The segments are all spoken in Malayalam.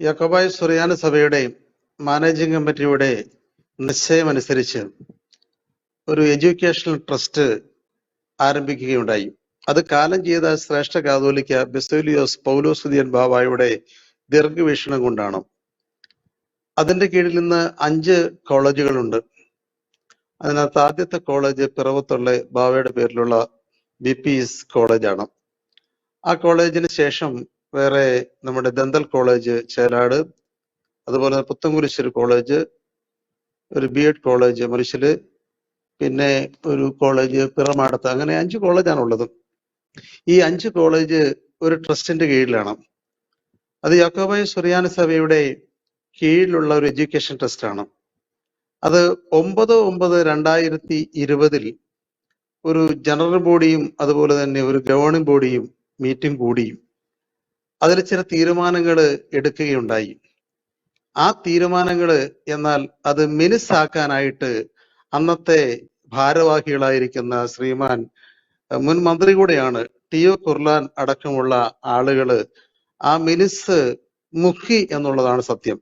യാക്കോബായ സുറിയാന സഭയുടെ മാനേജിംഗ് കമ്മിറ്റിയുടെ നിശ്ചയമനുസരിച്ച് ഒരു എഡ്യൂക്കേഷണൽ ട്രസ്റ്റ് ആരംഭിക്കുകയുണ്ടായി. അത് കാലം ചെയ്ത ശ്രേഷ്ഠ കാതോലിക്ക ബെസോലിയോസ് പൗലോസുദിയൻ ബാബായുടെ ദീർഘവീക്ഷണം കൊണ്ടാണ്. അതിന്റെ കീഴിൽ നിന്ന് അഞ്ച് കോളേജുകളുണ്ട്. അതിനകത്ത് ആദ്യത്തെ കോളേജ് പിറവത്തുള്ള ബാബയുടെ പേരിലുള്ള ബി പി എസ് കോളേജാണ്. ആ കോളേജിന് ശേഷം വേറെ നമ്മുടെ ദന്തൽ കോളേജ് ചേലാട് അതുപോലെ പുത്തൻകുരിശൊരു കോളേജ് ഒരു ബി എഡ് കോളേജ് മുരിശ്ശിൽ പിന്നെ ഒരു കോളേജ് പിറമാടത്ത് അങ്ങനെ അഞ്ച് കോളേജാണ് ഉള്ളത്. ഈ അഞ്ച് കോളേജ് ഒരു ട്രസ്റ്റിന്റെ കീഴിലാണ്. അത് യാക്കോബായ സുറിയാന സഭയുടെ കീഴിലുള്ള ഒരു എഡ്യൂക്കേഷൻ ട്രസ്റ്റ് ആണ് അത് ഒമ്പത് ഒമ്പത് രണ്ടായിരത്തി ഇരുപതിൽ ഒരു ജനറൽ ബോഡിയും അതുപോലെ തന്നെ ഒരു ഗവേണിംഗ് ബോഡിയും മീറ്റിംഗ് കൂടിയും അതിൽ ചില തീരുമാനങ്ങൾ എടുക്കുകയുണ്ടായി. ആ തീരുമാനങ്ങൾ എന്നാൽ അത് മിനുസാക്കാനായിട്ട് അന്നത്തെ ഭാരവാഹികളായിരിക്കുന്ന ശ്രീമാൻ മുൻ മന്ത്രി കൂടെയാണ് ടി ഒ കുർലാൻ അടക്കമുള്ള ആളുകൾ ആ മിനിസ് മുഖി എന്നുള്ളതാണ് സത്യം.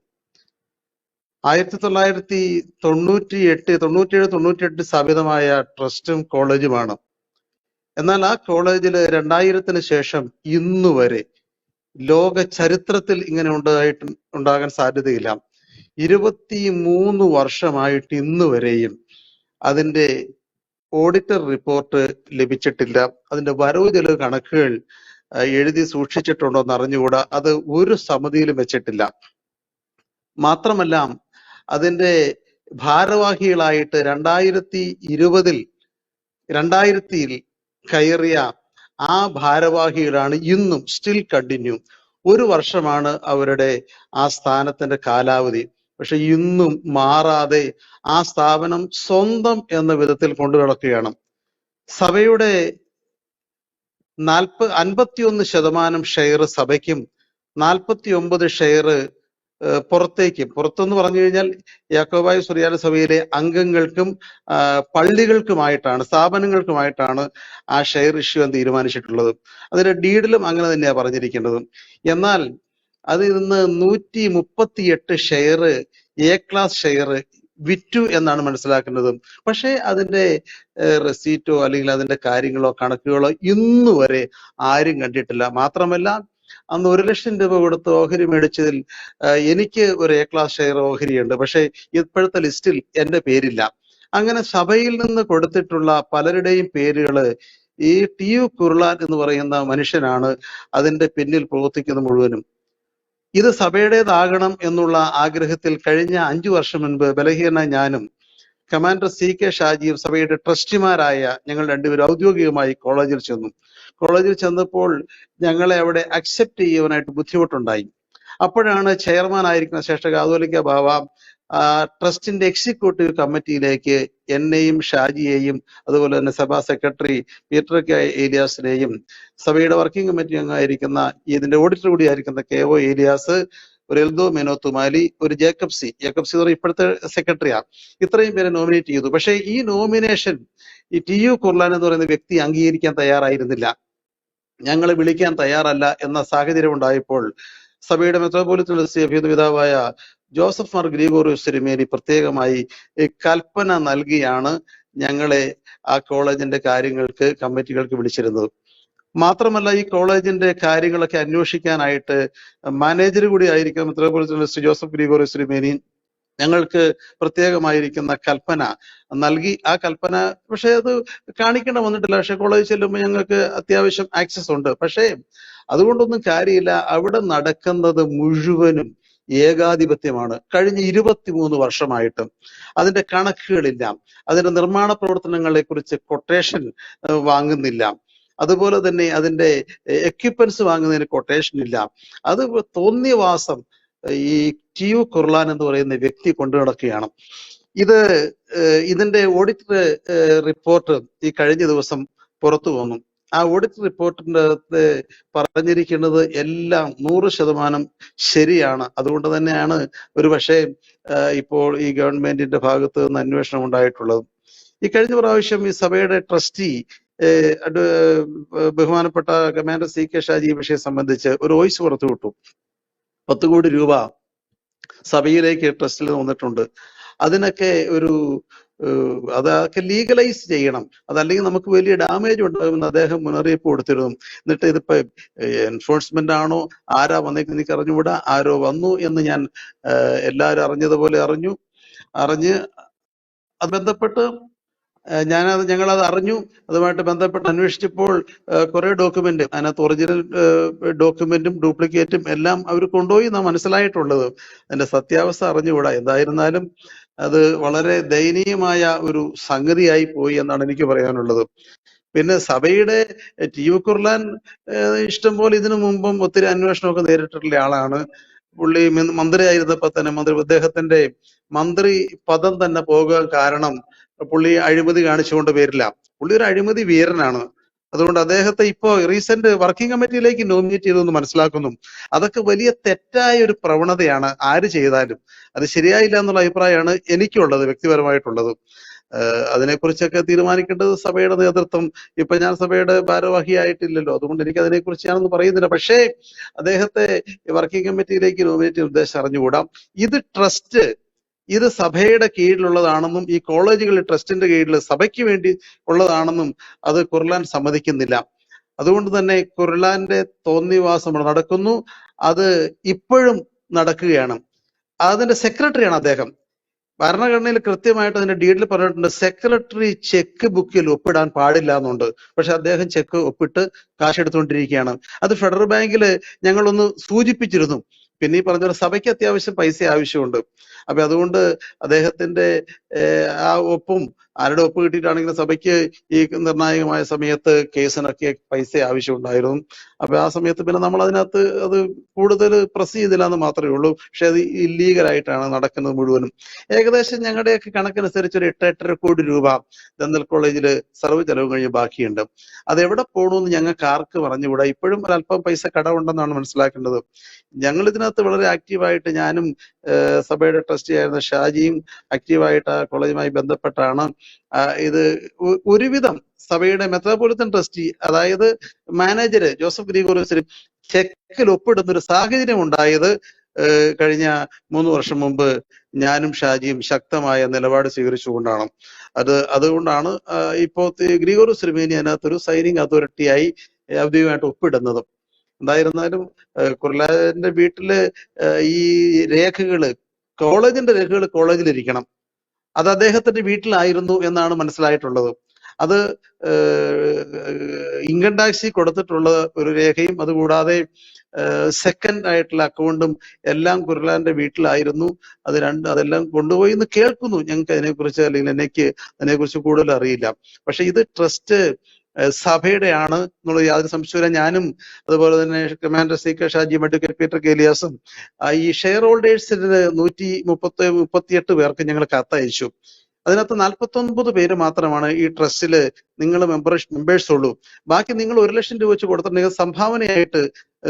ആയിരത്തി തൊള്ളായിരത്തി തൊണ്ണൂറ്റി എട്ട് തൊണ്ണൂറ്റിയേഴ് തൊണ്ണൂറ്റിയെട്ട് സ്ഥാപിതമായ ട്രസ്റ്റും കോളേജുമാണ്. എന്നാൽ ആ കോളേജിൽ രണ്ടായിരത്തിന് ശേഷം ഇന്നു വരെ ലോക ചരിത്രത്തിൽ ഇങ്ങനെ ഉണ്ടായിട്ട് ഉണ്ടാകാൻ സാധ്യതയില്ല. ഇരുപത്തി മൂന്ന് വർഷമായിട്ട് ഇന്ന് വരെയും അതിന്റെ ഓഡിറ്റർ റിപ്പോർട്ട് ലഭിച്ചിട്ടില്ല. അതിന്റെ വരവ് ചെലവ് കണക്കുകൾ എഴുതി സൂക്ഷിച്ചിട്ടുണ്ടോ എന്ന് അറിഞ്ഞുകൂടാ. അത് ഒരു സമിതിയിലും വെച്ചിട്ടില്ല. മാത്രമല്ല അതിന്റെ ഭാരവാഹികളായിട്ട് രണ്ടായിരത്തി ഇരുപതിൽ രണ്ടായിരത്തിയിൽ കയറിയ ആ ഭാരവാഹികളാണ് ഇന്നും സ്റ്റിൽ കണ്ടിന്യൂ ഒരു വർഷമാണ് അവരുടെ ആ സ്ഥാനത്തിന്റെ കാലാവധി. പക്ഷെ ഇന്നും മാറാതെ ആ സ്ഥാപനം സ്വന്തം എന്ന വിധത്തിൽ കൊണ്ടു നടക്കുകയാണ്. സഭയുടെ നാൽപ്പ അൻപത്തിയൊന്ന് ശതമാനം ഷെയർ സഭയ്ക്കും നാൽപ്പത്തി ഒമ്പത് ഷെയർ പുറത്തേക്കും. പുറത്തെന്ന് പറഞ്ഞു കഴിഞ്ഞാൽ യാക്കോബായ സുറിയാല സഭയിലെ അംഗങ്ങൾക്കും പള്ളികൾക്കുമായിട്ടാണ് സ്ഥാപനങ്ങൾക്കുമായിട്ടാണ് ആ ഷെയർ ഇഷ്യൂ എന്ന് തീരുമാനിച്ചിട്ടുള്ളത്. അതിന്റെ ഡീഡിലും അങ്ങനെ തന്നെയാണ് പറഞ്ഞിരിക്കേണ്ടത്. എന്നാൽ അതിൽ നിന്ന് നൂറ്റി മുപ്പത്തിയെട്ട് ഷെയർ എ ക്ലാസ് ഷെയർ വിറ്റു എന്നാണ് മനസ്സിലാക്കുന്നത് പക്ഷേ അതിന്റെ റെസീറ്റോ അല്ലെങ്കിൽ അതിന്റെ കാര്യങ്ങളോ കണക്കുകളോ ഇന്നുവരെ ആരും കണ്ടിട്ടില്ല. മാത്രമല്ല അന്ന് ഒരു ലക്ഷം രൂപ കൊടുത്ത് ഓഹരി മേടിച്ചതിൽ എനിക്ക് ഒരു എ ക്ലാസ് ഷെയർ ഓഹരിയുണ്ട്. പക്ഷേ ഇപ്പോഴത്തെ ലിസ്റ്റിൽ എന്റെ പേരില്ല. അങ്ങനെ സഭയിൽ നിന്ന് കൊടുത്തിട്ടുള്ള പലരുടെയും പേരുകൾ ഈ ടി യു കുർളാൻ എന്ന് പറയുന്ന മനുഷ്യനാണ് അതിന്റെ പിന്നിൽ പ്രവർത്തിക്കുന്ന മുഴുവനും. ഇത് സഭയുടേതാകണം എന്നുള്ള ആഗ്രഹത്തിൽ കഴിഞ്ഞ അഞ്ചു വർഷം മുൻപ് ബലഹീന ഞാനും കമാൻഡർ സി കെ ഷാജിയും സഭയുടെ ട്രസ്റ്റിമാരായ ഞങ്ങൾ രണ്ടുപേരും ഔദ്യോഗികമായി കോളേജിൽ ചെന്നു. കോളേജിൽ ചെന്നപ്പോൾ ഞങ്ങളെ അവിടെ അക്സെപ്റ്റ് ചെയ്യുവാനായിട്ട് ബുദ്ധിമുട്ടുണ്ടായി. അപ്പോഴാണ് ചെയർമാൻ ആയിരിക്കുന്ന ശേഷ കാതോലിക്ക ബാബ ട്രസ്റ്റിന്റെ എക്സിക്യൂട്ടീവ് കമ്മിറ്റിയിലേക്ക് എന്നെയും ഷാജിയെയും അതുപോലെ തന്നെ സഭാ സെക്രട്ടറി പീറ്റർ കെ ഏലിയാസിനെയും സഭയുടെ വർക്കിംഗ് കമ്മിറ്റി അംഗമായിരിക്കുന്ന ഇതിന്റെ ഓഡിറ്റർ കൂടിയായിരിക്കുന്ന കെ ഒ ഏലിയാസ് ഒരു എൽദോ മെനോ തുമാലി ഒരു ജേക്കബ് സി ജേക്കബ് സി ഇപ്പോഴത്തെ സെക്രട്ടറിയാണ് ഇത്രയും പേരെ നോമിനേറ്റ് ചെയ്തു. പക്ഷേ ഈ നോമിനേഷൻ ഈ ടി യു കുർലാൻ എന്ന് പറയുന്ന വ്യക്തി അംഗീകരിക്കാൻ തയ്യാറായിരുന്നില്ല. ഞങ്ങളെ വിളിക്കാൻ തയ്യാറല്ല എന്ന സാഹചര്യം ഉണ്ടായപ്പോൾ സഭയുടെ മെത്രോപോലിത്തൻ പിതാവായ ജോസഫ് മാർ ഗ്രിഗോറിയോസ് തിരുമേനി പ്രത്യേകമായി കൽപ്പന നൽകിയാണ് ഞങ്ങളെ ആ കോളേജിന്റെ കാര്യങ്ങൾക്ക് കമ്മിറ്റികൾക്ക് വിളിച്ചിരുന്നത്. മാത്രമല്ല ഈ കോളേജിന്റെ കാര്യങ്ങളൊക്കെ അന്വേഷിക്കാനായിട്ട് മാനേജർ കൂടി ആയിരിക്കും മെത്രോപോലിത്തൻ ജോസഫ് ഗ്രിഗോറിയോസ് തിരുമേനി ഞങ്ങൾക്ക് പ്രത്യേകമായിരിക്കുന്ന കൽപ്പന നൽകി ആ കൽപ്പന പക്ഷേ അത് കാണിക്കേണ്ട വന്നിട്ടില്ല. പക്ഷെ കോളേജിൽ ചെല്ലുമ്പോൾ ഞങ്ങൾക്ക് അത്യാവശ്യം ആക്സസ് ഉണ്ട്. പക്ഷേ അതുകൊണ്ടൊന്നും കാര്യമില്ല. അവിടെ നടക്കുന്നത് മുഴുവനും ഏകാധിപത്യമാണ്. കഴിഞ്ഞ ഇരുപത്തിമൂന്ന് വർഷമായിട്ട് അതിന്റെ കണക്കുകളില്ല. അതിന്റെ നിർമ്മാണ പ്രവർത്തനങ്ങളെ കുറിച്ച് കൊട്ടേഷൻ വാങ്ങുന്നില്ല. അതുപോലെ തന്നെ അതിന്റെ എക്യുപ്മെന്റ്സ് വാങ്ങുന്നതിന് കൊട്ടേഷൻ ഇല്ല. അത് തോന്നിയവാസം ഈ ടി കുർലാൻ എന്ന് പറയുന്ന വ്യക്തി കൊണ്ടു നടക്കുകയാണ്. ഇത് ഇതിന്റെ ഓഡിറ്റ് റിപ്പോർട്ട് ഈ കഴിഞ്ഞ ദിവസം പുറത്തു വന്നു. ആ ഓഡിറ്റ് റിപ്പോർട്ടിന്റെ അകത്ത് പറഞ്ഞിരിക്കുന്നത് എല്ലാം നൂറ് ശതമാനം ശരിയാണ്. അതുകൊണ്ട് തന്നെയാണ് ഒരു പക്ഷേ ഇപ്പോൾ ഈ ഗവൺമെന്റിന്റെ ഭാഗത്ത് നിന്ന് അന്വേഷണം ഉണ്ടായിട്ടുള്ളത്. ഈ കഴിഞ്ഞ പ്രാവശ്യം ഈ സഭയുടെ ട്രസ്റ്റി ബഹുമാനപ്പെട്ട കമാൻഡർ സി കെ ഷാജി വിഷയം സംബന്ധിച്ച് ഒരു വോയിസ് പുറത്തുവിട്ടു. പത്ത് കോടി രൂപ സഭയിലേക്ക് ട്രസ്റ്റിൽ വന്നിട്ടുണ്ട്. അതിനൊക്കെ ഒരു അതൊക്കെ ലീഗലൈസ് ചെയ്യണം. അതല്ലെങ്കിൽ നമുക്ക് വലിയ ഡാമേജ് ഉണ്ടാകുമെന്ന് അദ്ദേഹം മുന്നറിയിപ്പ് കൊടുത്തിരുന്നു. എന്നിട്ട് ഇതിപ്പോ എൻഫോഴ്സ്മെന്റ് ആണോ? ആരാ വന്നേക്ക് എനിക്ക് അറിഞ്ഞുകൂടാ. ആരോ വന്നു എന്ന് ഞാൻ എല്ലാവരും അറിഞ്ഞതുപോലെ അറിഞ്ഞു. അറിഞ്ഞ് അത് ബന്ധപ്പെട്ട് ഞാനത് ഞങ്ങളത് അറിഞ്ഞു. അതുമായിട്ട് ബന്ധപ്പെട്ട് അന്വേഷിച്ചപ്പോൾ കുറേ ഡോക്യുമെന്റ് അതിനകത്ത് ഒറിജിനൽ ഡോക്യുമെന്റും ഡ്യൂപ്ലിക്കേറ്റും എല്ലാം അവർ കൊണ്ടുപോയി നാം മനസ്സിലായിട്ടുള്ളത്. അതിന്റെ സത്യാവസ്ഥ അറിഞ്ഞുകൂടാ. എന്തായിരുന്നാലും അത് വളരെ ദയനീയമായ ഒരു സംഗതിയായി പോയി എന്നാണ് എനിക്ക് പറയാനുള്ളത്. പിന്നെ സഭയുടെ ടി യു കുർലാൻ ഏഹ് ഇഷ്ടം പോലെ ഇതിനു മുമ്പും ഒത്തിരി അന്വേഷണമൊക്കെ നേരിട്ടിട്ടുള്ള ആളാണ്. പുള്ളി മന്ത്രി മന്ത്രിയായിരുന്നപ്പോ തന്നെ മന്ത്രി അദ്ദേഹത്തിന്റെ മന്ത്രി പദം തന്നെ പോകാൻ കാരണം പുള്ളി അഴിമതി കാണിച്ചുകൊണ്ട് പേരില്ല. പുള്ളി ഒരു അഴിമതി വീരനാണ്. അതുകൊണ്ട് അദ്ദേഹത്തെ ഇപ്പോ റീസെന്റ് വർക്കിംഗ് കമ്മിറ്റിയിലേക്ക് നോമിനേറ്റ് ചെയ്തെന്ന് മനസ്സിലാക്കുന്നു. അതൊക്കെ വലിയ തെറ്റായ ഒരു പ്രവണതയാണ്. ആര് ചെയ്താലും. അത് ശരിയായില്ല എന്നുള്ള അഭിപ്രായമാണ് എനിക്കുള്ളത് വ്യക്തിപരമായിട്ടുള്ളത്. അതിനെക്കുറിച്ചൊക്കെ തീരുമാനിക്കേണ്ടത് സഭയുടെ നേതൃത്വം. ഇപ്പൊ ഞാൻ സഭയുടെ ഭാരവാഹിയായിട്ടില്ലല്ലോ അതുകൊണ്ട് എനിക്ക് അതിനെക്കുറിച്ച് ഞാനൊന്നും പറയുന്നില്ല. പക്ഷേ അദ്ദേഹത്തെ വർക്കിംഗ് കമ്മിറ്റിയിലേക്ക് നോമിനേറ്റ് ഉദ്ദേശം അറിഞ്ഞുകൂടാം. ഇത് ട്രസ്റ്റ് ഇത് സഭയുടെ കീഴിലുള്ളതാണെന്നും ഈ കോളേജുകൾ ട്രസ്റ്റിന്റെ കീഴിൽ സഭയ്ക്ക് വേണ്ടി ഉള്ളതാണെന്നും അത് കുർലാൻ സമ്മതിക്കുന്നില്ല. അതുകൊണ്ട് തന്നെ കുർലാന്റെ തോന്നിവാസം നടക്കുന്നു. അത് ഇപ്പോഴും നടക്കുകയാണ്. അതിന്റെ സെക്രട്ടറിയാണ് അദ്ദേഹം. ഭരണഘടനയിൽ കൃത്യമായിട്ട് അതിന്റെ ഡീഡിൽ പറഞ്ഞിട്ടുണ്ട് സെക്രട്ടറി ചെക്ക് ബുക്കിൽ ഒപ്പിടാൻ പാടില്ല എന്നുണ്ട്. പക്ഷെ അദ്ദേഹം ചെക്ക് ഒപ്പിട്ട് കാശ് എടുത്തുകൊണ്ടിരിക്കുകയാണ്. അത് ഫെഡറൽ ബാങ്കിൽ ഞങ്ങളൊന്ന് സൂചിപ്പിച്ചിരുന്നു. പിന്നെ ഈ പറഞ്ഞ സഭയ്ക്ക് അത്യാവശ്യം പൈസ ആവശ്യമുണ്ട്. അപ്പൊ അതുകൊണ്ട് അദ്ദേഹത്തിന്റെ ആ ഒപ്പും ആരുടെ ഒപ്പ് കിട്ടിയിട്ടാണെങ്കിലും സഭയ്ക്ക് ഈ നിർണായകമായ സമയത്ത് കേസിനൊക്കെ പൈസ ആവശ്യമുണ്ടായിരുന്നു. അപ്പൊ ആ സമയത്ത് പിന്നെ നമ്മൾ അതിനകത്ത് അത് കൂടുതൽ പ്രസ് ചെയ്തില്ല എന്ന് മാത്രമേ ഉള്ളൂ. പക്ഷെ അത് ഇല്ലീഗലായിട്ടാണ് നടക്കുന്നത് മുഴുവനും. ഏകദേശം ഞങ്ങളുടെയൊക്കെ കണക്കനുസരിച്ച് ഒരു എട്ട് എട്ടര കോടി രൂപ ദന്തൽ കോളേജിൽ സർവ ചെലവ് കഴിഞ്ഞ് ബാക്കിയുണ്ട്. അത് എവിടെ പോകണമെന്ന് ഞങ്ങൾക്ക് ആർക്ക് പറഞ്ഞുകൂടാ? ഇപ്പോഴും ഒരല്പം പൈസ കടമുണ്ടെന്നാണ് മനസ്സിലാക്കേണ്ടത്. ഞങ്ങൾ ഇതിനകത്ത് വളരെ ആക്റ്റീവായിട്ട് ഞാനും സഭയുടെ ട്രസ്റ്റി ആയിരുന്ന ഷാജിയും ആക്റ്റീവായിട്ട് ആ കോളേജുമായി ബന്ധപ്പെട്ടാണ്. ഇത് ഒരുവിധം സഭയുടെ മെത്രാപൊളിത്തൻ ട്രസ്റ്റി അതായത് മാനേജര് ജോസഫ് ഗ്രീഗോറിയസിനും ചെക്കിൽ ഒപ്പിടുന്ന ഒരു സാഹചര്യം ഉണ്ടായത് കഴിഞ്ഞ മൂന്ന് വർഷം മുമ്പ് ഞാനും ഷാജിയും ശക്തമായ നിലപാട് സ്വീകരിച്ചുകൊണ്ടാണ്. അത് അതുകൊണ്ടാണ് ആ, ഇപ്പോ ഗ്രിഗോറിയസ് സിറിമേനി അതിനകത്ത് ഒരു സൈനിങ് അതോറിറ്റിയായി ഔദ്യോഗികമായിട്ട് ഒപ്പിടുന്നതും. എന്തായിരുന്നാലും ഏഹ്, കുർലാന്റെ വീട്ടിൽ ഈ രേഖകൾ കോളേജിന്റെ രേഖകൾ കോളേജിൽ ഇരിക്കണം അത് അദ്ദേഹത്തിന്റെ വീട്ടിലായിരുന്നു എന്നാണ് മനസ്സിലായിട്ടുള്ളത്. അത് ഇൻകം ടാക്സിൽ കൊടുത്തിട്ടുള്ള ഒരു രേഖയും അതുകൂടാതെ സെക്കൻഡ് ആയിട്ടുള്ള അക്കൗണ്ടും എല്ലാം കുരുലാന്റെ വീട്ടിലായിരുന്നു. അത് രണ്ട് അതെല്ലാം കൊണ്ടുപോയി എന്ന് കേൾക്കുന്നു. ഞങ്ങൾക്ക് അതിനെക്കുറിച്ച് അല്ലെങ്കിൽ എനിക്ക് അതിനെക്കുറിച്ച് കൂടുതൽ അറിയില്ല. പക്ഷെ ഇത് ട്രസ്റ്റ് സഭയുടെ ആണ് എന്നുള്ള യാതൊരു സംശയമില്ല ഞാനും അതുപോലെ തന്നെ കമാൻഡർ സി കെ ഷാജിയും അഡ്വക്കേറ്റ് പീറ്റർ കേലിയാസും ഈ ഷെയർ ഹോൾഡേഴ്സിന് നൂറ്റി മുപ്പത്തി മുപ്പത്തിയെട്ട് പേർക്ക് ഞങ്ങൾ കത്തയച്ചു. അതിനകത്ത് നാൽപ്പത്തി ഒൻപത് പേര് മാത്രമാണ് ഈ ട്രസ്റ്റിൽ നിങ്ങൾ മെമ്പർഷ് മെമ്പേഴ്സ് ഉള്ളൂ. ബാക്കി നിങ്ങൾ ഒരു ലക്ഷം രൂപ വെച്ച് കൊടുത്തിട്ടുണ്ടെങ്കിൽ സംഭാവനയായിട്ട്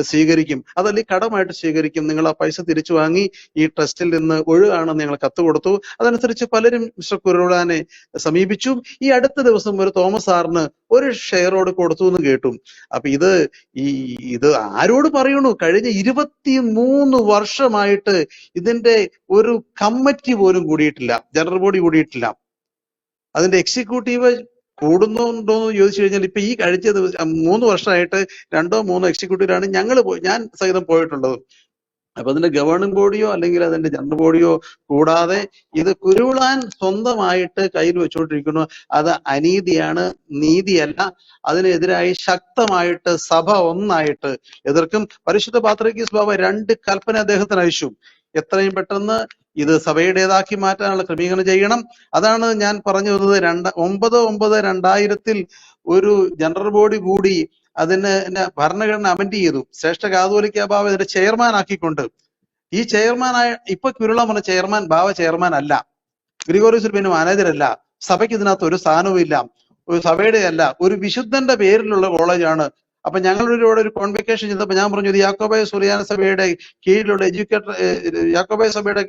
സ്വീകരിക്കും. അതല്ലെങ്കിൽ കടമായിട്ട് സ്വീകരിക്കും. നിങ്ങൾ ആ പൈസ തിരിച്ചു വാങ്ങി ഈ ട്രസ്റ്റിൽ നിന്ന് ഒഴുകാണെന്ന് നിങ്ങൾ കത്ത് കൊടുത്തു. അതനുസരിച്ച് പലരും മിസ്റ്റർ കുരുളാനെ സമീപിച്ചു. ഈ അടുത്ത ദിവസം ഒരു തോമസ് സാറിന് ഒരു ഷെയറോട് കൊടുത്തു എന്ന് കേട്ടു. അപ്പൊ ഇത് ഈ ഇത് ആരോട് പറയണു? കഴിഞ്ഞ ഇരുപത്തി മൂന്ന് വർഷമായിട്ട് ഇതിന്റെ ഒരു കമ്മിറ്റി പോലും കൂടിയിട്ടില്ല. General body കൂടിയിട്ടില്ല. അതിന്റെ എക്സിക്യൂട്ടീവ് കൂടുന്നുണ്ടോ എന്ന് ചോദിച്ചു കഴിഞ്ഞാൽ ഇപ്പൊ ഈ കഴിച്ച ദിവസം മൂന്ന് വർഷമായിട്ട് രണ്ടോ മൂന്നോ എക്സിക്യൂട്ടീവിലാണ് ഞങ്ങൾ പോയി ഞാൻ സഹിതം പോയിട്ടുള്ളത്. അപ്പൊ അതിന്റെ ഗവേണിംഗ് ബോഡിയോ അല്ലെങ്കിൽ അതിന്റെ ജനറൽ ബോഡിയോ കൂടാതെ ഇത് കുരുളാൻ സ്വന്തമായിട്ട് കയ്യിൽ വെച്ചുകൊണ്ടിരിക്കുന്നു. അത് അനീതിയാണ് നീതിയല്ല. അതിനെതിരായി ശക്തമായിട്ട് സഭ ഒന്നായിട്ട് എതിർക്കും. പരിശുദ്ധ പാത്രക്കീസ് ബാബ രണ്ട് കൽപ്പന അദ്ദേഹത്തിന് അയച്ചു. എത്രയും പെട്ടെന്ന് ഇത് സഭയുടേതാക്കി മാറ്റാനുള്ള ക്രമീകരണം ചെയ്യണം. അതാണ് ഞാൻ പറഞ്ഞു വന്നത് രണ്ട് ഒമ്പത് ഒമ്പത് രണ്ടായിരത്തിൽ ഒരു ജനറൽ ബോഡി കൂടി അതിന് ഭരണഘടന അമെൻഡ് ചെയ്തു. ശ്രേഷ്ഠ കാതോലിക്ക ബാബ ഇതിന്റെ ചെയർമാൻ ആക്കിക്കൊണ്ട്. ഈ ചെയർമാനായ ഇപ്പൊ കുരുള പറഞ്ഞ ചെയർമാൻ ബാബ ചെയർമാൻ അല്ല. ഗ്രിഗോറിയസ് പിന്നെ മാനേജരല്ല. സഭയ്ക്ക് ഇതിനകത്ത് ഒരു സ്ഥാനവും ഇല്ല. ഒരു സഭയുടെ അല്ല. ഒരു വിശുദ്ധന്റെ പേരിലുള്ള കോളേജാണ് അപ്പൊ ഞങ്ങളുടെ ഇവിടെ ഒരു കോൺവെക്കേഷൻ ചെയ്തപ്പോ ഞാൻ പറഞ്ഞു ഇത് യാക്കോബായ സുറിയാന സഭയുടെ കീഴിലുള്ള എഡ്യൂക്കേറ്റർ യാക്കോബായ സഭയുടെ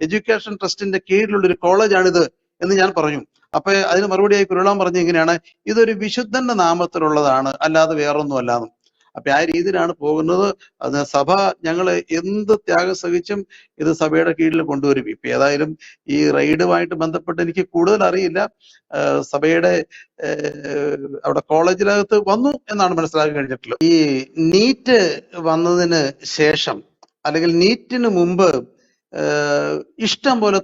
എഡ്യൂക്കേഷൻ ട്രസ്റ്റിന്റെ കീഴിലുള്ള ഒരു കോളേജാണിത് എന്ന് ഞാൻ പറഞ്ഞു. അപ്പൊ അതിന് മറുപടിയായി കുരുളാൻ പറഞ്ഞ എങ്ങനെയാണ് ഇതൊരു വിശുദ്ധന്റെ നാമത്തിലുള്ളതാണ് അല്ലാതെ വേറൊന്നും അല്ലാതെ അപ്പൊ ആ രീതിയിലാണ് പോകുന്നത്. അത് സഭ ഞങ്ങൾ എന്ത് ത്യാഗം സഹിച്ചും ഇത് സഭയുടെ കീഴിൽ കൊണ്ടുവരും. ഇപ്പൊ ഏതായാലും ഈ റെയ്ഡുമായിട്ട് ബന്ധപ്പെട്ട് എനിക്ക് കൂടുതൽ അറിയില്ല. സഭയുടെ അവിടെ കോളേജിനകത്ത് വന്നു എന്നാണ് മനസ്സിലാക്കി കഴിഞ്ഞിട്ടുള്ളത്. ഈ നീറ്റ് വന്നതിന് ശേഷം അല്ലെങ്കിൽ നീറ്റിന് മുമ്പ് ഇഷ്ടം പോലെ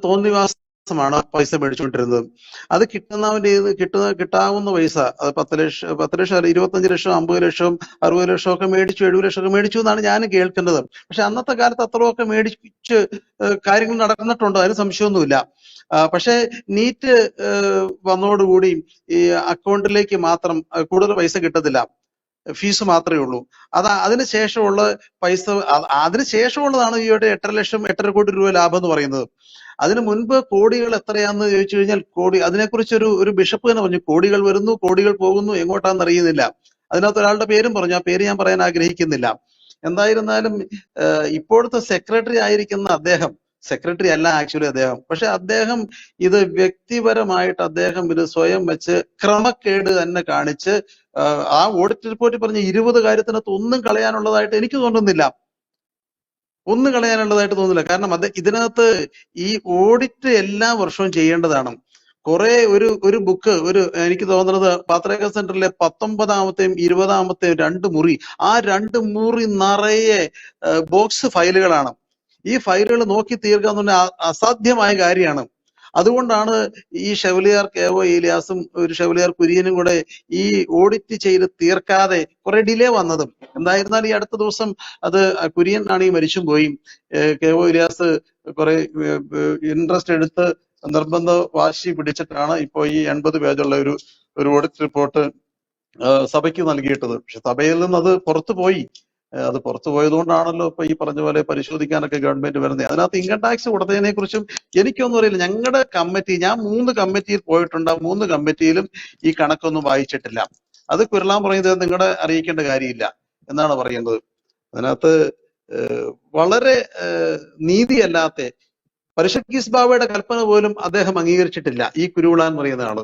തോന്നിവാസമാണ് പൈസ മേടിച്ചുകൊണ്ടിരുന്നത്. അത് കിട്ടുന്നവന്റെ കിട്ടുന്ന കിട്ടാവുന്ന പൈസ അത് പത്ത് ലക്ഷം പത്ത് ലക്ഷം അല്ല ഇരുപത്തഞ്ച് ലക്ഷം അമ്പത് ലക്ഷം അറുപത് ലക്ഷം ഒക്കെ മേടിച്ചു എഴുപത് ലക്ഷം ഒക്കെ മേടിച്ചു എന്നാണ് ഞാൻ കേൾക്കുന്നത്. പക്ഷെ അന്നത്തെ കാലത്ത് അത്രയൊക്കെ മേടിച്ച് കാര്യങ്ങൾ നടന്നിട്ടുണ്ടോ അതിന് സംശയമൊന്നുമില്ല. പക്ഷെ നീറ്റ് വന്നതോടുകൂടി ഈ അക്കൗണ്ടിലേക്ക് മാത്രം കൂടുതൽ പൈസ കിട്ടത്തില്ല. ഫീസ് മാത്രമേ ഉള്ളൂ. അത് അതിന് ശേഷമുള്ള പൈസ അത് അതിന് ശേഷമുള്ളതാണ് ഈ ഒരു എട്ടര ലക്ഷം എട്ടര കോടി രൂപ ലാഭം എന്ന് പറയുന്നത്. അതിന് മുൻപ് കോടികൾ എത്രയാന്ന് ചോദിച്ചു കഴിഞ്ഞാൽ കോടി അതിനെക്കുറിച്ച് ഒരു ഒരു ബിഷപ്പ് തന്നെ പറഞ്ഞു കോടികൾ വരുന്നു കോടികൾ പോകുന്നു എങ്ങോട്ടാന്ന് അറിയുന്നില്ല. അതിനകത്ത് ഒരാളുടെ പേരും പറഞ്ഞു ആ പേര് ഞാൻ പറയാൻ ആഗ്രഹിക്കുന്നില്ല. എന്തായിരുന്നാലും ഇപ്പോഴത്തെ സെക്രട്ടറി ആയിരിക്കുന്ന അദ്ദേഹം സെക്രട്ടറി അല്ല ആക്ച്വലി അദ്ദേഹം പക്ഷെ അദ്ദേഹം ഇത് വ്യക്തിപരമായിട്ട് അദ്ദേഹം ഇത് സ്വയം വെച്ച് ക്രമക്കേട് തന്നെ കാണിച്ച് ആ ഓഡിറ്റ് റിപ്പോർട്ടിൽ പറഞ്ഞ ഇരുപത് കാര്യത്തിനകത്ത് ഒന്നും കളയാനുള്ളതായിട്ട് എനിക്ക് തോന്നുന്നില്ല. ഒന്നും കളയാനുള്ളതായിട്ട് തോന്നുന്നില്ല. കാരണം അത് ഇതിനകത്ത് ഈ ഓഡിറ്റ് എല്ലാ വർഷവും ചെയ്യേണ്ടതാണ്. കുറെ ഒരു ഒരു ബുക്ക് ഒരു എനിക്ക് തോന്നുന്നത് പാത്രേക സെന്ററിലെ പത്തൊമ്പതാമത്തെയും ഇരുപതാമത്തെയും രണ്ട് മുറി ആ രണ്ട് മുറി നിറയെ ബോക്സ് ഫയലുകളാണ്. ഈ ഫയലുകൾ നോക്കി തീർക്കുക എന്ന് പറഞ്ഞാൽ അസാധ്യമായ കാര്യമാണ്. അതുകൊണ്ടാണ് ഈ ഷെവലിയാർ കെ ഒ ഇലിയാസും ഒരു ഷെവലിയാർ കുര്യനും കൂടെ ഈ ഓഡിറ്റ് ചെയ്ത് തീർക്കാതെ കുറെ ഡിലേ വന്നതും. എന്തായിരുന്നാലും ഈ അടുത്ത ദിവസം അത് കുര്യൻ ആണ് ഈ മരിച്ചും പോയി. കെ ഒ ഇലിയാസ് കുറെ ഇൻട്രസ്റ്റ് എടുത്ത് നിർബന്ധ വാശി പിടിച്ചിട്ടാണ് ഇപ്പോൾ ഈ എൺപത് പേജുള്ള ഒരു ഒരു ഓഡിറ്റ് റിപ്പോർട്ട് സഭയ്ക്ക് നൽകിയിട്ടത്. പക്ഷെ സഭയിൽ നിന്ന് അത് പുറത്തു പോയി. അത് പുറത്തു പോയതുകൊണ്ടാണല്ലോ ഇപ്പൊ ഈ പറഞ്ഞ പോലെ പരിശോധിക്കാനൊക്കെ ഗവൺമെന്റ് വരുന്നത്. അതിനകത്ത് ഇൻകം ടാക്സ് കൊടുത്തതിനെ കുറിച്ചും എനിക്കൊന്നും അറിയില്ല. ഞങ്ങളുടെ കമ്മിറ്റി ഞാൻ മൂന്ന് കമ്മിറ്റിയിൽ പോയിട്ടുണ്ട്. മൂന്ന് കമ്മിറ്റിയിലും ഈ കണക്കൊന്നും വായിച്ചിട്ടില്ല. അത് കുരളാൻ പറയുന്നത് നിങ്ങളുടെ അറിയിക്കേണ്ട കാര്യമില്ല എന്നാണ് പറയുന്നത്. അതിനകത്ത് വളരെ നീതിയല്ലാത്ത പരിഷത് ബാബയുടെ കൽപ്പന പോലും അദ്ദേഹം അംഗീകരിച്ചിട്ടില്ല ഈ കുരുവിള പറയുന്നതാണ്.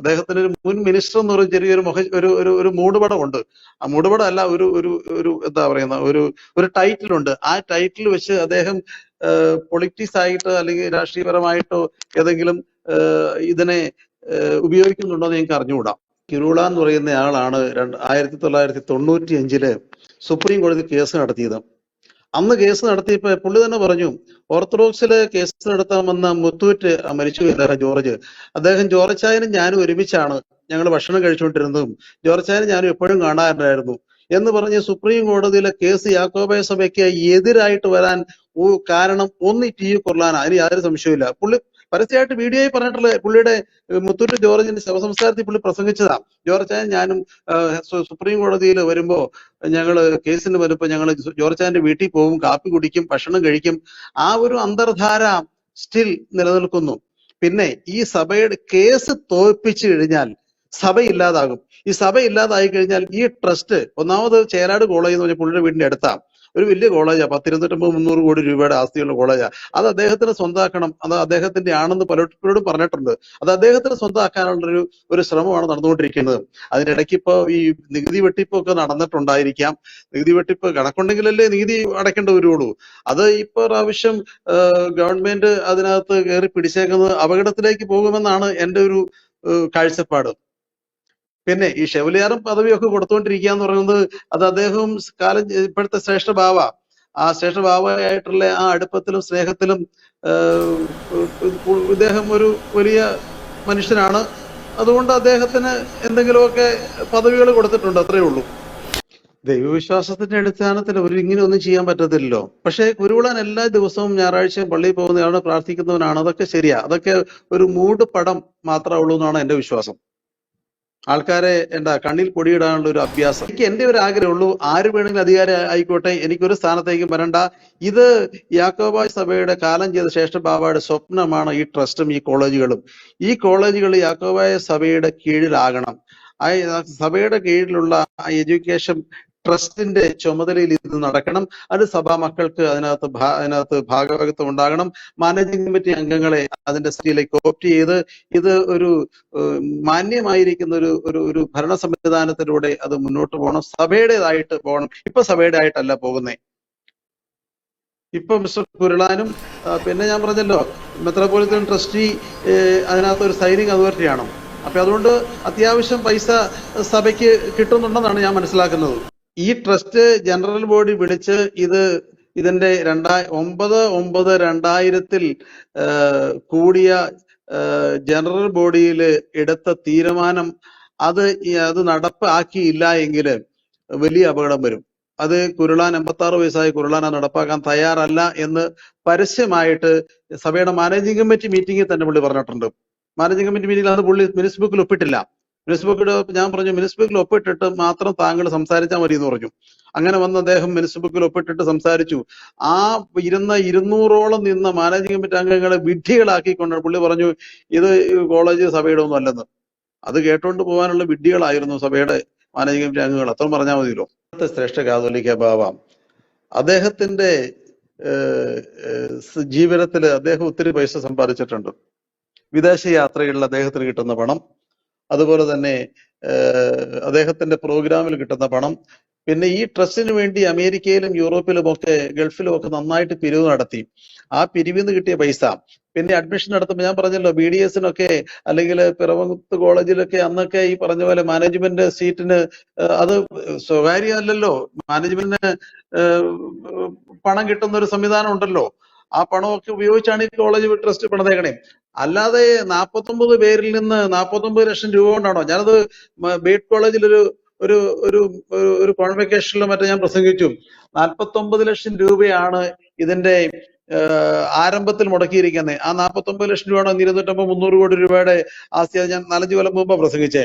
അദ്ദേഹത്തിന് ഒരു മുൻ മിനിസ്റ്റർ എന്ന് പറയുന്ന ചെറിയൊരു മുഖ ഒരു ഒരു ഒരു മൂടുപടമുണ്ട്. ആ മൂടുപടം അല്ല ഒരു ഒരു ഒരു എന്താ പറയുന്ന ഒരു ഒരു ടൈറ്റിൽ ഉണ്ട് ആ ടൈറ്റിൽ വെച്ച് അദ്ദേഹം പൊളിറ്റിക്സ് ആയിട്ടോ അല്ലെങ്കിൽ രാഷ്ട്രീയപരമായിട്ടോ ഏതെങ്കിലും ഇതിനെ ഉപയോഗിക്കുന്നുണ്ടോ എന്ന് ഞങ്ങൾക്ക് അറിഞ്ഞുകൂടാ. കിരുള എന്ന് പറയുന്ന ആളാണ് ആയിരത്തി തൊള്ളായിരത്തി തൊണ്ണൂറ്റി അഞ്ചിൽ സുപ്രീം കോടതി കേസ് നടത്തിയത്. അന്ന് കേസ് നടത്തിയപ്പോ പുള്ളി തന്നെ പറഞ്ഞു ഓർത്തഡോക്സിൽ കേസ് നടത്താൻ വന്ന മുത്തൂറ്റ് മരിച്ചു അദ്ദേഹം ജോർജ്. അദ്ദേഹം ജോർജ് ചായനും ഞാനും ഒരുമിച്ചാണ് ഞങ്ങൾ ഭക്ഷണം കഴിച്ചുകൊണ്ടിരുന്നതും ജോർജ് ചായനും ഞാനും എപ്പോഴും കാണാറുണ്ടായിരുന്നു എന്ന് പറഞ്ഞ് സുപ്രീം കോടതിയിലെ കേസ് യാക്കോബായ സഭയ്ക്ക് എതിരായിട്ട് വരാൻ കാരണം ഒന്ന് ടി യു കുർലാന അതിന് യാതൊരു സംശയവുമില്ല. പുള്ളി പരസ്യമായിട്ട് വീഡിയോയിൽ പറഞ്ഞിട്ടുള്ള പുള്ളിയുടെ മുത്തൂറ്റ് ജോർജിന്റെ ശവസംസ്കാരത്തിൽ പുള്ളി പ്രസംഗിച്ചതാ. ജോർജ് ഞാനും സുപ്രീം കോടതിയിൽ വരുമ്പോ ഞങ്ങൾ കേസിന് വരുമ്പോ ഞങ്ങൾ ജോർജ് ചായന്റെ വീട്ടിൽ പോകും കാപ്പി കുടിക്കും ഭക്ഷണം കഴിക്കും. ആ ഒരു അന്തർധാര സ്റ്റിൽ നിലനിൽക്കുന്നു. പിന്നെ ഈ സഭയുടെ കേസ് തോൽപ്പിച്ചു കഴിഞ്ഞാൽ സഭ ഇല്ലാതാകും. ഈ സഭ ഇല്ലാതായി കഴിഞ്ഞാൽ ഈ ട്രസ്റ്റ് ഒന്നാമത് ചേരാട് കോളേജ് എന്ന് പറഞ്ഞ പുള്ളിയുടെ വീടിന്റെ അടുത്താ. ഒരു വലിയ കോളേജാണ് പത്തിരുന്നൂറ്റമ്പത് മുന്നൂറ് കോടി രൂപയുടെ ആസ്തിയുള്ള കോളേജാണ് അത് അദ്ദേഹത്തിന് സ്വന്തമാക്കണം. അത് അദ്ദേഹത്തിന്റെ ആണെന്ന് പലപ്പോഴും പറഞ്ഞിട്ടുണ്ട്. അത് അദ്ദേഹത്തിന് സ്വന്തമാക്കാനുള്ള ഒരു ഒരു ശ്രമമാണ് നടന്നുകൊണ്ടിരിക്കുന്നത്. അതിനിടയ്ക്ക് ഇപ്പൊ ഈ നികുതി വെട്ടിപ്പൊക്കെ നടന്നിട്ടുണ്ടായിരിക്കാം. നികുതി വെട്ടിപ്പ് കണക്കുണ്ടെങ്കിലല്ലേ നികുതി അടയ്ക്കേണ്ടി വരുള്ളൂ അത് ഇപ്പൊ പ്രാവശ്യം ഗവൺമെന്റ് അതിനകത്ത് കയറി പിടിച്ചേക്കുന്നത് അപകടത്തിലേക്ക് പോകുമെന്നാണ് എന്റെ ഒരു കാഴ്ചപ്പാട്. പിന്നെ ഈ ഷെവലിയാറും പദവിയൊക്കെ കൊടുത്തുകൊണ്ടിരിക്കുക എന്ന് പറയുന്നത് അത് അദ്ദേഹവും കാലം ഇപ്പോഴത്തെ ശ്രേഷ്ഠ ബാവ. ആ ശ്രേഷ്ഠ ബാവയായിട്ടുള്ള ആ അടുപ്പത്തിലും സ്നേഹത്തിലും ഇദ്ദേഹം ഒരു വലിയ മനുഷ്യനാണ്. അതുകൊണ്ട് അദ്ദേഹത്തിന് എന്തെങ്കിലുമൊക്കെ പദവികൾ കൊടുത്തിട്ടുണ്ട് അത്രേ ഉള്ളൂ. ദൈവവിശ്വാസത്തിന്റെ അടിസ്ഥാനത്തിൽ ഒരു ഇങ്ങനെ ഒന്നും ചെയ്യാൻ പറ്റത്തില്ലല്ലോ. പക്ഷേ കുരുവിളൻ എല്ലാ ദിവസവും ഞായറാഴ്ചയും പള്ളിയിൽ പോകുന്നയാളാണ് പ്രാർത്ഥിക്കുന്നവനാണ്. അതൊക്കെ ശരിയാ. അതൊക്കെ ഒരു മൂട് പടം മാത്രമേ ഉള്ളൂ എന്നാണ് എന്റെ വിശ്വാസം. ആൾക്കാരെ എന്താ കണ്ണിൽ പൊടിയിടാനുള്ള ഒരു അഭ്യാസം. എനിക്ക് എന്റെ ഒരു ആഗ്രഹമുള്ളൂ ആര് വേണമെങ്കിലും അധികാരി ആയിക്കോട്ടെ എനിക്കൊരു സ്ഥാനത്തേക്കും വരണ്ട. ഇത് യാക്കോബായ് സഭയുടെ കാലം ചെയ്ത ശേഷം ബാബയുടെ സ്വപ്നമാണ് ഈ ട്രസ്റ്റും ഈ കോളേജുകളും. ഈ കോളേജുകൾ യാക്കോബായ സഭയുടെ കീഴിലാകണം. ആ സഭയുടെ കീഴിലുള്ള എഡ്യൂക്കേഷൻ ട്രസ്റ്റിന്റെ ചുമതലയിൽ ഇത് നടക്കണം. അത് സഭാ മക്കൾക്ക് അതിനകത്ത് അതിനകത്ത് ഭാഗവാഹിത്വം ഉണ്ടാകണം. മാനേജിംഗ് കമ്മിറ്റി അംഗങ്ങളെ അതിന്റെ സ്ഥിതിയിലേക്ക് ഓപ്റ്റ് ചെയ്ത് ഇത് ഒരു മാന്യമായിരിക്കുന്ന ഒരു ഒരു ഒരു ഭരണ സംവിധാനത്തിലൂടെ അത് മുന്നോട്ട് പോകണം. സഭയുടേതായിട്ട് പോകണം. ഇപ്പൊ സഭയുടെ ആയിട്ടല്ല പോകുന്നേ. ഇപ്പൊ മിസ്റ്റർ കുരുളാനും പിന്നെ ഞാൻ പറഞ്ഞല്ലോ മെത്രോപൊളിറ്റൻ ട്രസ്റ്റി അതിനകത്ത് ഒരു സൈനിങ് അതോറിറ്റിയാണ് അപ്പൊ അതുകൊണ്ട് അത്യാവശ്യം പൈസ സഭയ്ക്ക് കിട്ടുന്നുണ്ടെന്നാണ് ഞാൻ മനസ്സിലാക്കുന്നത്. ഈ ട്രസ്റ്റ് ജനറൽ ബോഡി വിളിച്ച് ഇത് ഇതിന്റെ രണ്ടായി ഒമ്പത് ഒമ്പത് രണ്ടായിരത്തിൽ കൂടിയ ജനറൽ ബോഡിയിൽ എടുത്ത തീരുമാനം അത് അത് നടപ്പാക്കിയില്ല എങ്കിൽ വലിയ അപകടം വരും. അത് കുരുളാൻ എൺപത്തി ആറ് വയസ്സായി കുരുളാൻ അത് നടപ്പാക്കാൻ തയ്യാറല്ല എന്ന് പരസ്യമായിട്ട് സഭയുടെ മാനേജിംഗ് കമ്മിറ്റി മീറ്റിംഗിൽ തന്നെ പുള്ളി പറഞ്ഞിട്ടുണ്ട്. മാനേജിംഗ് കമ്മിറ്റി മീറ്റിംഗിൽ അത് പുള്ളി മിനിസ് ബുക്കിൽ ഒപ്പിട്ടില്ല. മിനിസ് ബുക്കിൽ ഞാൻ പറഞ്ഞു മിനിസ്ബുക്കിൽ ഒപ്പിട്ടിട്ട് മാത്രം താങ്കൾ സംസാരിച്ചാൽ മതി എന്ന് പറഞ്ഞു. അങ്ങനെ വന്ന് അദ്ദേഹം മിനിസ്ബുക്കിൽ ഒപ്പിട്ടിട്ട് സംസാരിച്ചു. ആ ഇരുന്ന ഇരുന്നൂറോളം നിന്ന മാനേജിംഗ് കമ്മിറ്റി അംഗങ്ങളെ വിഡ്ഢികളാക്കിക്കൊണ്ട് പുള്ളി പറഞ്ഞു ഇത് കോളേജ് സഭയുടെ ഒന്നും അല്ലെന്ന്. അത് കേട്ടോണ്ട് പോകാനുള്ള വിഡ്ഢികളായിരുന്നു സഭയുടെ മാനേജിംഗ് കമ്മിറ്റി അംഗങ്ങൾ. അത്ര പറഞ്ഞാൽ മതിയല്ലോ. ശ്രേഷ്ഠ കാതോലിക്ക ബാബ. അദ്ദേഹത്തിന്റെ ജീവിതത്തിൽ അദ്ദേഹം ഒത്തിരി പൈസ സമ്പാദിച്ചിട്ടുണ്ട്. വിദേശ യാത്രകളിൽ അദ്ദേഹത്തിന് കിട്ടുന്ന പണം. അതുപോലെ തന്നെ അദ്ദേഹത്തിന്റെ പ്രോഗ്രാമിൽ കിട്ടുന്ന പണം. പിന്നെ ഈ ട്രസ്റ്റിന് വേണ്ടി അമേരിക്കയിലും യൂറോപ്പിലും ഒക്കെ ഗൾഫിലും ഒക്കെ നന്നായിട്ട് പിരിവ് നടത്തി. ആ പിരിവിൽ നിന്ന് കിട്ടിയ പൈസ. പിന്നെ അഡ്മിഷൻ നടത്തുമ്പോൾ ഞാൻ പറഞ്ഞല്ലോ ബി ഡി എസിനൊക്കെ അല്ലെങ്കിൽ പിറവത്ത് കോളേജിലൊക്കെ അന്നൊക്കെ ഈ പറഞ്ഞ പോലെ മാനേജ്മെന്റ് സീറ്റിന് അത് അത് സ്വകാര്യമല്ലല്ലോ. മാനേജ്മെന്റിന് പണം കിട്ടുന്ന ഒരു സംവിധാനം ഉണ്ടല്ലോ. ആ പണമൊക്കെ ഉപയോഗിച്ചാണ് ഈ കോളേജ് ട്രസ്റ്റ് പണിതേക്കണേ. അല്ലാതെ നാൽപ്പത്തൊമ്പത് പേരിൽ നിന്ന് നാൽപ്പത്തൊമ്പത് ലക്ഷം രൂപ കൊണ്ടാണോ? ഞാനത് ബീഡ് കോളേജിൽ ഒരു ഒരു ഒരു ഒരു- കോൺവെക്കേഷനിലോ മറ്റോ ഞാൻ പ്രസംഗിച്ചു. നാൽപ്പത്തൊമ്പത് ലക്ഷം രൂപയാണ് ഇതിന്റെ ആരംഭത്തിൽ മുടക്കിയിരിക്കുന്നത്. ആ നാൽപ്പത്തൊമ്പത് ലക്ഷം രൂപയാണ് ഇരുന്നൂറ്റമ്പത് മുന്നൂറ് കോടി രൂപയുടെ ആസ്തി. ഞാൻ നാലഞ്ച് കൊല്ലം മുമ്പ് പ്രസംഗിച്ചേ.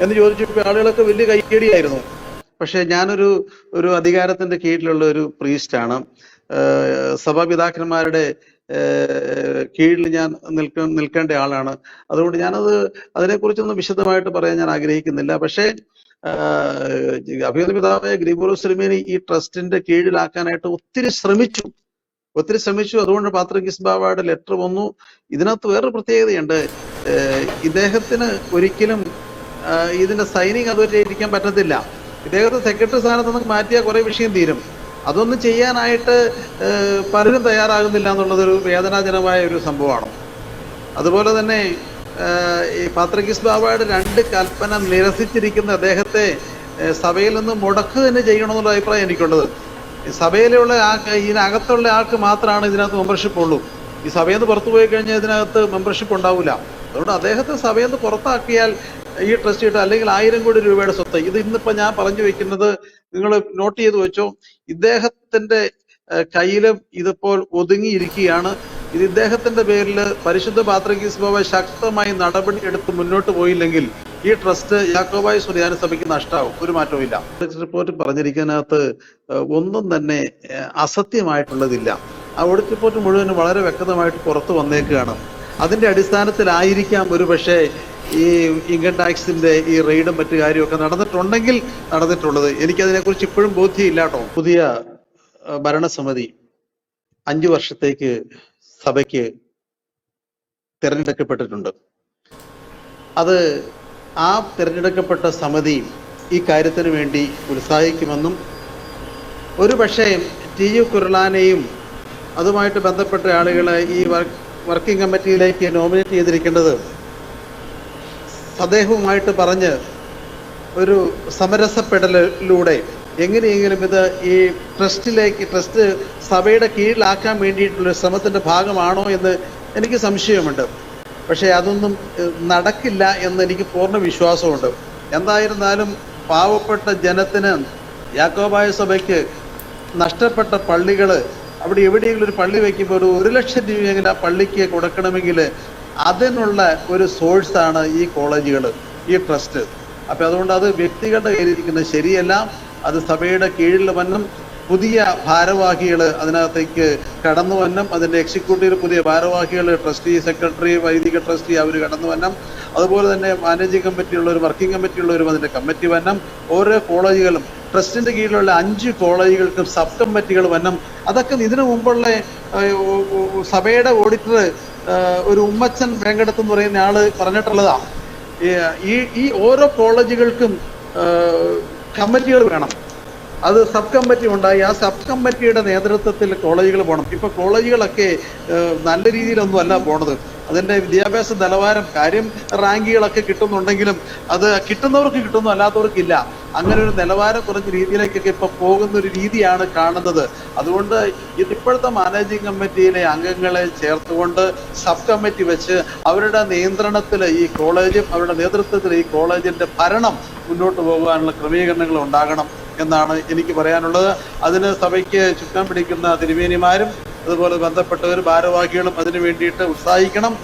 എന്ന് ചോദിച്ചപ്പോൾ ആളുകളൊക്കെ വലിയ കൈയടിയായിരുന്നു പക്ഷെ ഞാനൊരു ഒരു അധികാരത്തിന്റെ കീഴിലുള്ള ഒരു പ്രീസ്റ്റാണ്. സഭാപിതാക്കന്മാരുടെ കീഴിൽ ഞാൻ നിൽക്ക നിൽക്കേണ്ട ആളാണ്. അതുകൊണ്ട് ഞാനത് അതിനെക്കുറിച്ചൊന്നും വിശദമായിട്ട് പറയാൻ ഞാൻ ആഗ്രഹിക്കുന്നില്ല. പക്ഷേ അഭിനന്ദ പിതാവായ തിരുമേനി ഈ ട്രസ്റ്റിന്റെ കീഴിലാക്കാനായിട്ട് ഒത്തിരി ശ്രമിച്ചു. ഒത്തിരി ശ്രമിച്ചു. അതുകൊണ്ട് പാത്ര ബാബയുടെ ലെറ്റർ വന്നു. ഇതിനകത്ത് വേറൊരു പ്രത്യേകതയുണ്ട്. ഇദ്ദേഹത്തിന് ഒരിക്കലും ഇതിന്റെ സൈനിങ് അതോറിറ്റി ഇരിക്കാൻ പറ്റത്തില്ല. ഇദ്ദേഹത്തെ സെക്രട്ടറി സ്ഥാനത്ത് നിന്ന് മാറ്റിയാൽ കുറെ വിഷയം തീരും. അതൊന്നും ചെയ്യാനായിട്ട് പലരും തയ്യാറാകുന്നില്ല എന്നുള്ളതൊരു വേദനാജനമായ ഒരു സംഭവമാണ്. അതുപോലെ തന്നെ ഈ പാത്രകിസ് ബാബയുടെ രണ്ട് കൽപ്പന നിരസിച്ചിരിക്കുന്ന അദ്ദേഹത്തെ സഭയിൽ നിന്ന് മുടക്കുക തന്നെ ചെയ്യണമെന്നുള്ള അഭിപ്രായം എനിക്കുള്ളത്. സഭയിലുള്ള ആ ഇതിനകത്തുള്ള ആൾക്ക് മാത്രമാണ് ഇതിനകത്ത് മെമ്പർഷിപ്പ് ഉള്ളൂ. ഈ സഭയിൽ നിന്ന് പുറത്തു പോയി കഴിഞ്ഞാൽ ഇതിനകത്ത് മെമ്പർഷിപ്പ് ഉണ്ടാവില്ല. അതുകൊണ്ട് അദ്ദേഹത്തെ സഭയിൽ നിന്ന് പുറത്താക്കിയാൽ ഈ ട്രസ്റ്റ് ഇട്ട് അല്ലെങ്കിൽ ആയിരം കോടി രൂപയുടെ സ്വത്ത്. ഇത് ഇന്നിപ്പോൾ ഞാൻ പറഞ്ഞു വെക്കുന്നത് നിങ്ങൾ നോട്ട് ചെയ്ത് വെച്ചോ ഇദ്ദേഹത്തിന്റെ കയ്യിലും ഇതിപ്പോൾ ഒതുങ്ങിയിരിക്കുകയാണ്. ഇത് ഇദ്ദേഹത്തിന്റെ പേരിൽ പരിശുദ്ധ പാത്രകീസ് ബാബ ശക്തമായി നടപടി എടുത്ത് മുന്നോട്ട് പോയില്ലെങ്കിൽ ഈ ട്രസ്റ്റ് യാക്കോബായ സുറിയാന സഭയ്ക്ക് നഷ്ടാവും. ഒരു മാറ്റവും ഇല്ല. റിപ്പോർട്ട് പറഞ്ഞിരിക്കുന്നതിനകത്ത് ഒന്നും തന്നെ അസത്യമായിട്ടുള്ളതില്ല. ആ ഓഡിറ്റ് റിപ്പോർട്ട് മുഴുവനും വളരെ വ്യക്തമായിട്ട് പുറത്തു വന്നേക്കുകയാണ്. അതിന്റെ അടിസ്ഥാനത്തിലായിരിക്കാം ഒരു പക്ഷേ ഈ ഇൻകം ടാക്സിന്റെ ഈ റെയ്ഡും മറ്റു കാര്യമൊക്കെ നടന്നിട്ടുണ്ടെങ്കിൽ നടന്നിട്ടുള്ളത്. എനിക്കതിനെക്കുറിച്ച് ഇപ്പോഴും ബോധ്യമില്ല കേട്ടോ. പുതിയ ഭരണസമിതി അഞ്ചു വർഷത്തേക്ക് സഭയ്ക്ക് തിരഞ്ഞെടുക്കപ്പെട്ടിട്ടുണ്ട്. അത് ആ തിരഞ്ഞെടുക്കപ്പെട്ട സമിതി ഈ കാര്യത്തിന് വേണ്ടി ഉത്സാഹിക്കുമെന്നും ഒരു പക്ഷേ ടി യു കുരുളാനെയും അതുമായിട്ട് ബന്ധപ്പെട്ട ആളുകളെ ഈ വർക്ക് വർക്കിംഗ് കമ്മിറ്റിയിലേക്ക് നോമിനേറ്റ് ചെയ്തിരിക്കേണ്ടത് അദ്ദേഹവുമായിട്ട് പറഞ്ഞ് ഒരു സമരസപ്പെടലിലൂടെ എങ്ങനെയെങ്കിലും ഇത് ഈ ട്രസ്റ്റിലേക്ക് ട്രസ്റ്റ് സഭയുടെ കീഴിലാക്കാൻ വേണ്ടിയിട്ടുള്ള ശ്രമത്തിന്റെ ഭാഗമാണോ എന്ന് എനിക്ക് സംശയമുണ്ട്. പക്ഷേ അതൊന്നും നടക്കില്ല എന്ന് എനിക്ക് പൂർണ വിശ്വാസമുണ്ട്. എന്തായിരുന്നാലും പാവപ്പെട്ട ജനത്തിന് യാക്കോബായ സഭയ്ക്ക് നഷ്ടപ്പെട്ട പള്ളികൾ അവിടെ എവിടെയെങ്കിലും ഒരു പള്ളി വയ്ക്കുമ്പോൾ ഒരു ഒരു ലക്ഷം രൂപയെങ്കിലും ആ പള്ളിക്ക് കൊടുക്കണമെങ്കിൽ അതിനുള്ള ഒരു സോഴ്സാണ് ഈ കോളേജുകൾ ഈ ട്രസ്റ്റ് അപ്പൊ അതുകൊണ്ട് അത് വ്യക്തികളുടെ കയ്യിലിരിക്കുന്നത് ശരിയല്ല. അത് സഭയുടെ കീഴിൽ വന്നും പുതിയ ഭാരവാഹികൾ അതിനകത്തേക്ക് കടന്നു വന്നും അതിന്റെ എക്സിക്യൂട്ടീവ് പുതിയ ഭാരവാഹികൾ ട്രസ്റ്റി സെക്രട്ടറി വൈദിക ട്രസ്റ്റി അവർ കടന്നു വന്നും അതുപോലെ തന്നെ മാനേജിംഗ് കമ്മിറ്റിയുള്ളവരും വർക്കിംഗ് കമ്മിറ്റിയുള്ളവരും അതിന്റെ കമ്മിറ്റി വന്നം ഓരോ കോളേജുകളും ട്രസ്റ്റിന്റെ കീഴിലുള്ള അഞ്ച് കോളേജുകൾക്കും സബ് കമ്മിറ്റികൾ വന്നം അതൊക്കെ ഇതിനു മുമ്പുള്ള സഭയുടെ ഓഡിറ്റർ ഒരു ഉമ്മച്ചൻ വേങ്കടത്ത് എന്ന് പറയുന്ന ആൾ പറഞ്ഞിട്ടുള്ളതാ. ഈ- ഈ ഓരോ കോളേജുകൾക്കും കമ്മിറ്റികൾ വേണം. അത് സബ് കമ്മിറ്റി ഉണ്ടായി. ആ സബ് കമ്മിറ്റിയുടെ നേതൃത്വത്തിൽ കോളേജുകൾ പോകണം. ഇപ്പൊ കോളേജുകളൊക്കെ നല്ല രീതിയിലൊന്നും അല്ല പോണത്. അതിന്റെ വിദ്യാഭ്യാസ നിലവാരം കാര്യം റാങ്കുകളൊക്കെ കിട്ടുന്നുണ്ടെങ്കിലും അത് കിട്ടുന്നവർക്ക് കിട്ടുന്നു അല്ലാത്തവർക്ക് ഇല്ല അങ്ങനെ ഒരു നിലവാരം കുറഞ്ഞ രീതിയിലേക്കൊക്കെ ഇപ്പൊ പോകുന്ന ഒരു രീതിയാണ് കാണുന്നത്. അതുകൊണ്ട് ഇപ്പോഴത്തെ മാനേജിംഗ് കമ്മിറ്റിയിലെ അംഗങ്ങളെ ചേർത്തുകൊണ്ട് സബ് കമ്മിറ്റി വെച്ച് അവരുടെ നിയന്ത്രണത്തിൽ ഈ കോളേജും അവരുടെ നേതൃത്വത്തിൽ ഈ കോളേജിന്റെ ഭരണം മുന്നോട്ട് പോകാനുള്ള ക്രമീകരണങ്ങൾ ഉണ്ടാകണം എന്നാണ് എനിക്ക് പറയാനുള്ളത്. അതിന് സഭയ്ക്ക് ചുക്കാൻ പിടിക്കുന്ന തിരുമേനിമാരും അതുപോലെ ബന്ധപ്പെട്ടവർ ഭാരവാഹികളും അതിനു വേണ്ടിയിട്ട് ഉത്സാഹിക്കണം.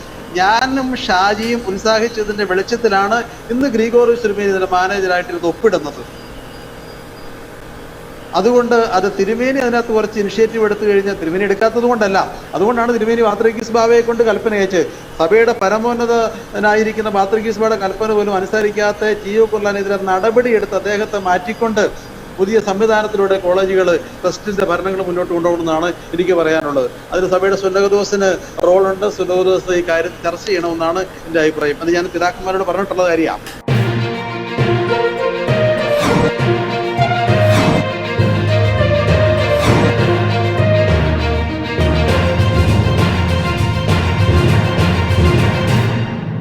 ഞാനും ഷാജിയും ഉത്സാഹിച്ചതിന്റെ വെളിച്ചത്തിലാണ് ഇന്ന് ഗ്രീഗോറി തിരുമേനി ഇതിന്റെ മാനേജറായിട്ട് ഇത് ഒപ്പിടുന്നത്. അതുകൊണ്ട് അത് തിരുമേനി അതിനകത്ത് കുറച്ച് ഇനിഷ്യേറ്റീവ് എടുത്തു കഴിഞ്ഞാൽ തിരുമേനി എടുക്കാത്തത് കൊണ്ടല്ല. അതുകൊണ്ടാണ് തിരുമേനി പാത്രികീസ് ബാബയെ കൊണ്ട് കൽപ്പന അയച്ച് സഭയുടെ പരമോന്നതനായിരിക്കുന്ന പാത്രികീസ് ബാബയുടെ കൽപ്പന പോലും അനുസരിക്കാത്ത ജിയോ കുർലാനെതിരെ നടപടിയെടുത്ത് അദ്ദേഹത്തെ മാറ്റിക്കൊണ്ട് പുതിയ സംവിധാനത്തിലൂടെ കോളേജുകൾ ട്രസ്റ്റിന്റെ ഭരണങ്ങൾ മുന്നോട്ട് കൊണ്ടുപോകണമെന്നാണ് എനിക്ക് പറയാനുള്ളത്. അതിന് സഭയുടെ സുന്നകദോസിന് റോളുണ്ട്. സുന്നകദോസ് ഈ കാര്യം ചർച്ച ചെയ്യണമെന്നാണ് എന്റെ അഭിപ്രായം. അത് ഞാൻ പിതാക്കന്മാരോട് പറഞ്ഞിട്ടുള്ള കാര്യമാണ്.